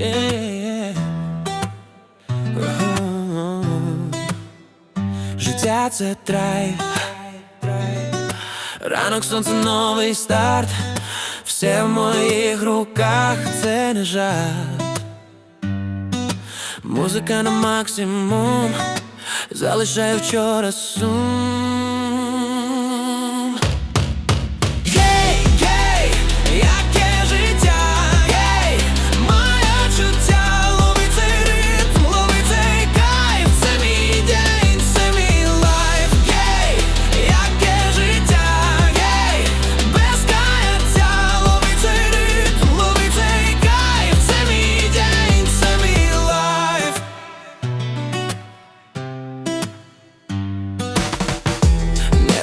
Yeah. Uh -huh. Життя це драйв Ранок сонце новий старт, все в моїх руках це не жарт Музика на максимум, залишаю вчора сум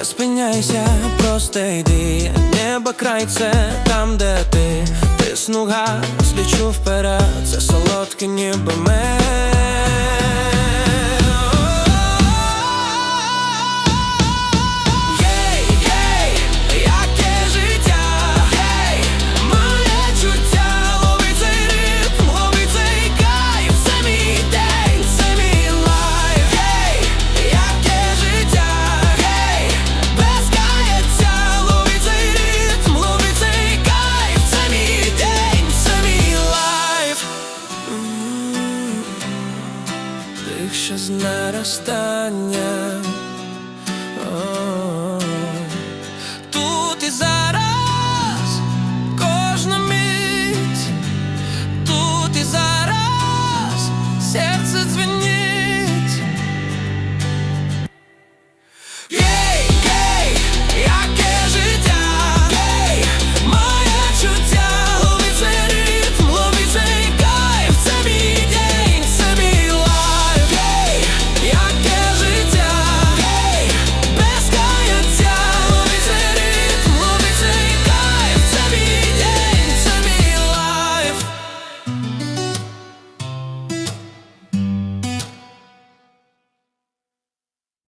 Спиняйся, просто йди. Небо край це там, де ти. Тисну газ, лічу вперед. Це солодке ніби мед тих, що з наростанням